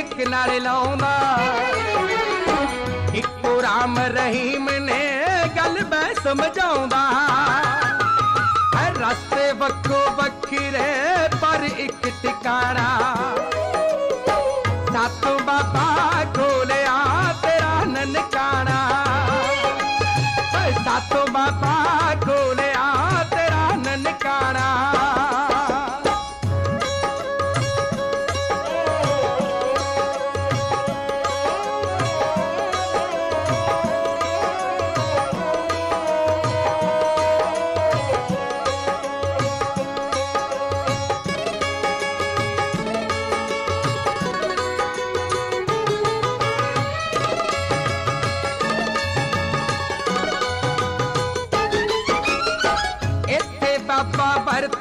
ਨਾਲੇ ਲਾਉਂਦਾ ਇੱਕੋ ਰਾਮ ਰਹੀਮ ਨੇ ਗੱਲ ਮੈਂ ਸਮਝਾਉਂਦਾ ਹੈ ਰਸਤੇ ਵੱਖੋ ਵੱਖਰੇ ਪਰ ਇੱਕ ਟਿਕਾਣਾ ਸਾਤੋਂ ਬਾਬਾ ਖੋਲਿਆ ਤੇਰਾ ਨਨਕਾਣਾ ਓਏ ਸਾਤੋਂ ਬਾਬਾ ਖੋਲਿਆ ਤੇਰਾ ਨਨਕਾਣਾ பாப்பா பருத்தி